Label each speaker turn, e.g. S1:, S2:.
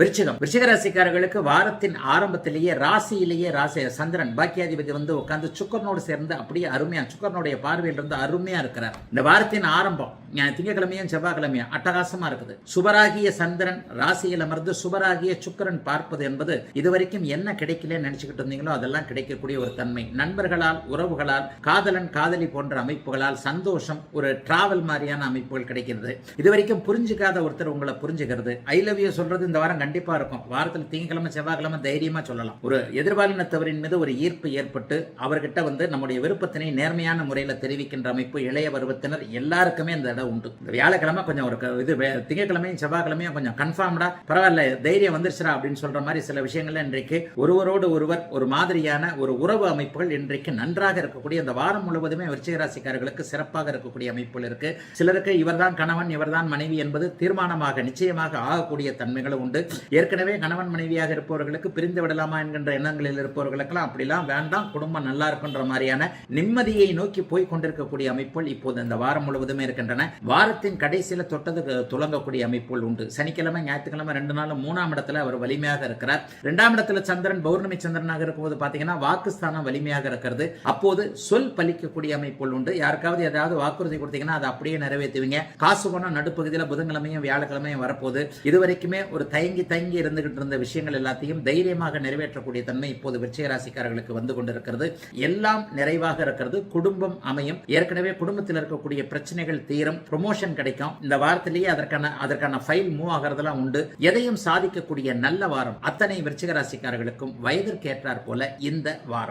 S1: விருச்சிகம். விருச்சிக ராசிக்காரர்களுக்கு வாரத்தின் ஆரம்பத்திலேயே ராசியிலேயே ராசி சந்திரன் பாக்கியாதிபதி வந்து உட்கார்ந்து சுக்கரனோடு சேர்ந்து அப்படியே அருமையா சுக்கரனுடைய பார்வையில் இருந்து அருமையா இருக்கிறார். இந்த வாரத்தின் ஆரம்பம் திங்கக்கிழமையும் செவ்வாய்க்கிழமையும் அட்டகாசமா இருக்குது. சுபராகிய சந்திரன் ராசியில் அமர்ந்து சுபராகிய சுக்கரன் பார்ப்பது என்பது இதுவரைக்கும் என்ன கிடைக்கல நினைச்சுக்கிட்டு இருந்தீங்களோ அதெல்லாம் கிடைக்கக்கூடிய ஒரு தன்மை. நண்பர்களால் உறவுகளால் காதலன் காதலி போன்ற அமைப்புகளால் சந்தோஷம் ஒரு டிராவல் மாதிரியான அமைப்புகள் கிடைக்கிறது. இதுவரைக்கும் புரிஞ்சுக்காத ஒருத்தர் உங்களை புரிஞ்சுக்கிறது. ஐ லவ் யூ சொல்றது இந்த வாரம் கண்டிப்பா இருக்கும். வாரத்தில் திங்கக்கிழமை செவ்வாய்க்கிழமை தைரியமா சொல்லலாம். ஒரு எதிர்பாலினத்தவரின் மீது ஒரு ஈர்ப்பு ஏற்பட்டு அவர்கிட்ட வந்து நம்முடைய விருப்பத்தினை நேர்மையான முறையில் தெரிவிக்கின்ற அமைப்பு இளைய பருவத்தினர் எல்லாருக்குமே அந்த இடம் உண்டு. இந்த வியாழக்கிழமை கொஞ்சம் ஒரு க- இது திங்கக்கிழமையும் செவ்வாய்க்கிழமையும் கொஞ்சம் கன்ஃபார்ம்டா பரவாயில்ல தைரியம் வந்துருச்சுரா அப்படின்னு சொல்ற மாதிரி சில விஷயங்கள்ல இன்றைக்கு ஒருவரோடு ஒருவர் ஒரு மாதிரியான ஒரு உறவு அமைப்புகள் இன்றைக்கு நன்றாக இருக்கக்கூடிய இந்த வாரம் முழுவதுமே விருச்சிகராசிக்காரர்களுக்கு சிறப்பாக இருக்கக்கூடிய அமைப்புகள் இருக்கு. சிலருக்கு இவர்தான் கணவன் இவர்தான் மனைவி என்பது தீர்மானமாக நிச்சயமாக ஆகக்கூடிய தன்மைகளும் உண்டு. ஏற்கனவே கணவன் மனைவியாக இருப்பவர்களுக்கு பிரிந்து விடலாமா என்கின்ற எண்ணங்களில் இருப்பவர்களுக்கெல்லாம் அப்படிலாம் வேண்டாம் குடும்பம் நல்லா இருக்குன்ற மாதிரியான நிம்மதியை நோக்கி போய் கொண்டிருக்கக்கூடிய அமைப்புகள் இப்போது இந்த வாரம் முழுவதுமே இருக்கின்றன. வாரத்தின் கடைசியில தொட்டது துளங்கக்கூடிய அமைப்புகள் உண்டு. சனிக்கிழமை ஞாயிற்றுக்கிழமை ரெண்டு நாளும் மூணாம் இடத்துல அவர் வலிமையாக இருக்கிறார். இரண்டாம் இடத்துல சந்திரன் பௌர்ணமி சந்திரனாக இருக்கும்போது பாத்தீங்கன்னா வாக்குஸ்தானம் வலிமையாக இருக்கிறது. அப்போது சொல் பலிக்கக்கூடிய அமைப்புகள் உண்டு. யாருக்காவது ஏதாவது வாக்குறுதி கொடுத்தீங்கன்னா அதை அப்படியே நிறைவேற்றுவீங்க. காசு பணம் நடுப்பகுதியில் புதன்கிழமையும் வியாழக்கிழமையும் வரப்போகுது. இதுவரைக்குமே ஒரு தயங்கி தங்கி இருந்துகிட்டு இருந்த விஷயங்கள் எல்லாத்தையும் தைரியமாக நிறைவேற்றக்கூடிய தன்மை இப்போது விருச்சிகராசிக்காரர்களுக்கு வந்து கொண்டிருக்கிறது. எல்லாம் நிறைவாக இருக்கிறது. குடும்பம் அமையும். ஏற்கனவே குடும்பத்தில் இருக்கக்கூடிய பிரச்சனைகள் தீரும். ப்ரொமோஷன் கிடைக்கும். இந்த வாரத்திலேயே அதற்கான அதற்கான ஃபைல் மூவ் ஆகிறதெல்லாம் உண்டு. எதையும் சாதிக்கக்கூடிய நல்ல வாரம் அத்தனை விருச்சிகராசிக்காரர்களுக்கும் ராசிக்காரர்களுக்கும் போல இந்த வாரம்.